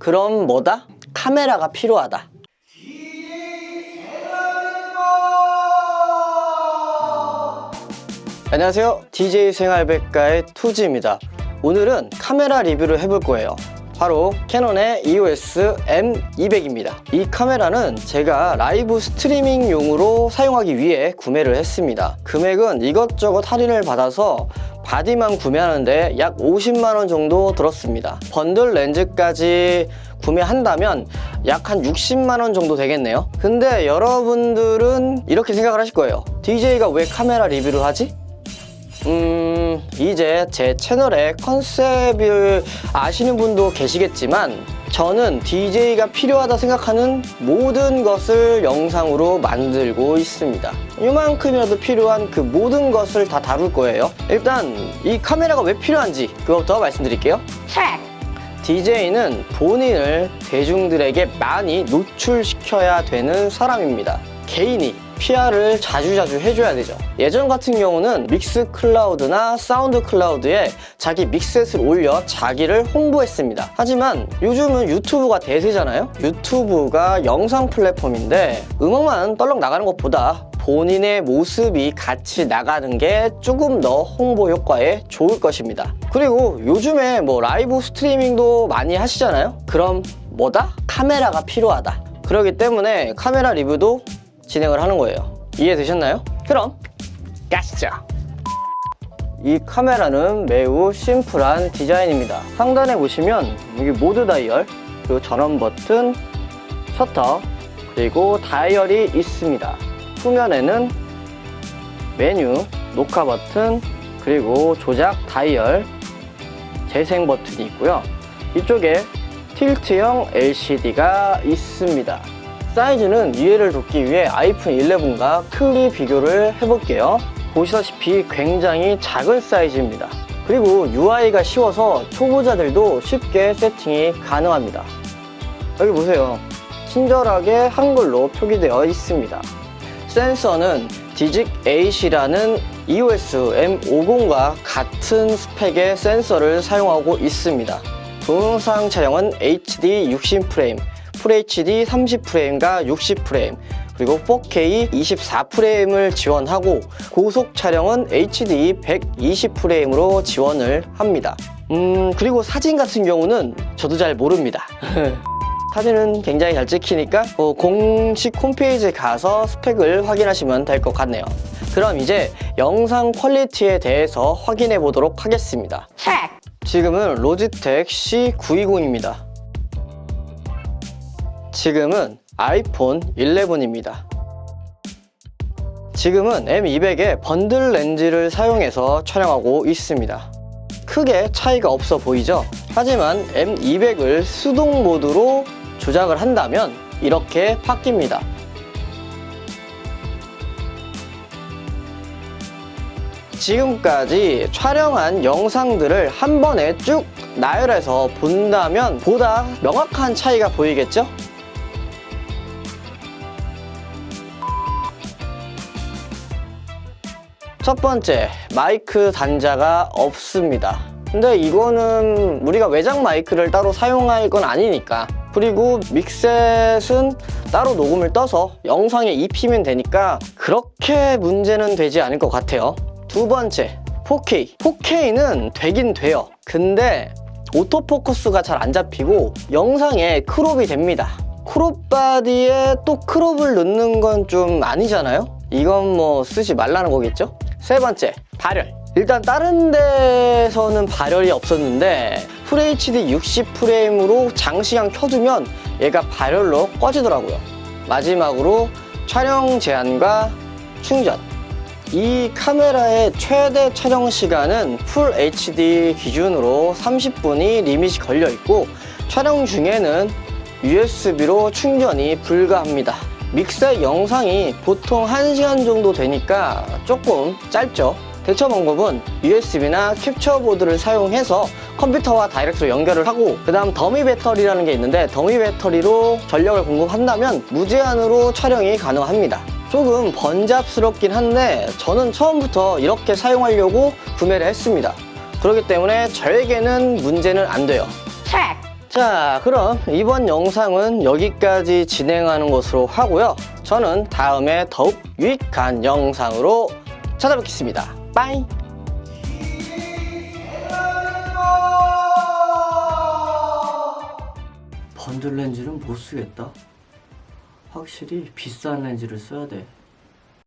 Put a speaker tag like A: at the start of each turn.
A: 그럼 뭐다? 카메라가 필요하다. 안녕하세요. DJ 생활백가의 투지입니다. 오늘은 카메라 리뷰를 해볼 거예요. 바로 캐논의 EOS M200입니다. 이 카메라는 제가 라이브 스트리밍용으로 사용하기 위해 구매를 했습니다. 금액은 이것저것 할인을 받아서 바디만 구매하는데 약 50만원 정도 들었습니다. 번들 렌즈까지 구매한다면 약 한 60만원 정도 되겠네요. 근데 여러분들은 이렇게 생각을 하실 거예요. DJ가 왜 카메라 리뷰를 하지? 음, 이제 제 채널의 컨셉을 아시는 분도 계시겠지만 저는 DJ가 필요하다 생각하는 모든 것을 영상으로 만들고 있습니다. 이만큼이라도 필요한 그 모든 것을 다 다룰 거예요. 일단 이 카메라가 왜 필요한지 그것부터 말씀드릴게요. DJ는 본인을 대중들에게 많이 노출시켜야 되는 사람입니다. 개인이 PR을 자주자주 해줘야 되죠. 예전 같은 경우는 믹스 클라우드나 사운드 클라우드에 자기 믹셋을 올려 자기를 홍보했습니다. 하지만 요즘은 유튜브가 대세잖아요? 유튜브가 영상 플랫폼인데 음악만 떨렁 나가는 것보다 본인의 모습이 같이 나가는 게 조금 더 홍보 효과에 좋을 것입니다. 그리고 요즘에 뭐 라이브 스트리밍도 많이 하시잖아요? 그럼 뭐다? 카메라가 필요하다. 그렇기 때문에 카메라 리뷰도 진행을 하는 거예요. 이해되셨나요? 그럼 가시죠. 이 카메라는 매우 심플한 디자인입니다. 상단에 보시면 여기 모드 다이얼, 그리고 전원 버튼, 셔터, 그리고 다이얼이 있습니다. 후면에는 메뉴, 녹화 버튼, 그리고 조작 다이얼, 재생 버튼이 있고요. 이쪽에 틸트형 LCD가 있습니다. 사이즈는 이해를 돕기 위해 아이폰 11과 크기 비교를 해볼게요. 보시다시피 굉장히 작은 사이즈입니다. 그리고 UI가 쉬워서 초보자들도 쉽게 세팅이 가능합니다. 여기 보세요. 친절하게 한글로 표기되어 있습니다. 센서는 디직 8이라는 EOS M50과 같은 스펙의 센서를 사용하고 있습니다. 동영상 촬영은 HD 60프레임, FHD 30프레임과 60프레임, 그리고 4K 24프레임을 지원하고 고속 촬영은 HD 120프레임으로 지원을 합니다. 음, 그리고 사진 같은 경우는 저도 잘 모릅니다. 사진은 굉장히 잘 찍히니까 어, 공식 홈페이지에 가서 스펙을 확인하시면 될 것 같네요. 그럼 이제 영상 퀄리티에 대해서 확인해 보도록 하겠습니다. 지금은 로지텍 C920입니다. 지금은 아이폰 11입니다. 지금은 M200에 번들 렌즈를 사용해서 촬영하고 있습니다. 크게 차이가 없어 보이죠? 하지만 M200을 수동 모드로 조작을 한다면 이렇게 바뀝니다. 지금까지 촬영한 영상들을 한 번에 쭉 나열해서 본다면 보다 명확한 차이가 보이겠죠? 첫 번째, 마이크 단자가 없습니다. 근데 이거는 우리가 외장 마이크를 따로 사용할 건 아니니까. 그리고 믹셋은 따로 녹음을 떠서 영상에 입히면 되니까 그렇게 문제는 되지 않을 것 같아요. 두 번째, 4K. 4K는 되긴 돼요. 근데 오토포커스가 잘 안 잡히고 영상에 크롭이 됩니다. 크롭 바디에 또 크롭을 넣는 건 좀 아니잖아요? 이건 뭐 쓰지 말라는 거겠죠? 세 번째, 발열. 일단 다른 데서는 발열이 없었는데 FHD 60 프레임으로 장시간 켜두면 얘가 발열로 꺼지더라고요. 마지막으로 촬영 제한과 충전. 이 카메라의 최대 촬영 시간은 풀 HD 기준으로 30분이 리밋이 걸려 있고 촬영 중에는 USB로 충전이 불가합니다. 믹서 영상이 보통 1시간 정도 되니까 조금 짧죠. 대처 방법은 USB나 캡처 보드를 사용해서 컴퓨터와 다이렉트로 연결을 하고 그 다음 더미 배터리라는 게 있는데 더미 배터리로 전력을 공급한다면 무제한으로 촬영이 가능합니다. 조금 번잡스럽긴 한데 저는 처음부터 이렇게 사용하려고 구매를 했습니다. 그렇기 때문에 저에게는 문제는 안 돼요. 자, 그럼 이번 영상은 여기까지 진행하는 것으로 하고요. 저는 다음에 더욱 유익한 영상으로 찾아뵙겠습니다. 빠이! 번들 렌즈는 못 쓰겠다. 확실히 비싼 렌즈를 써야 돼.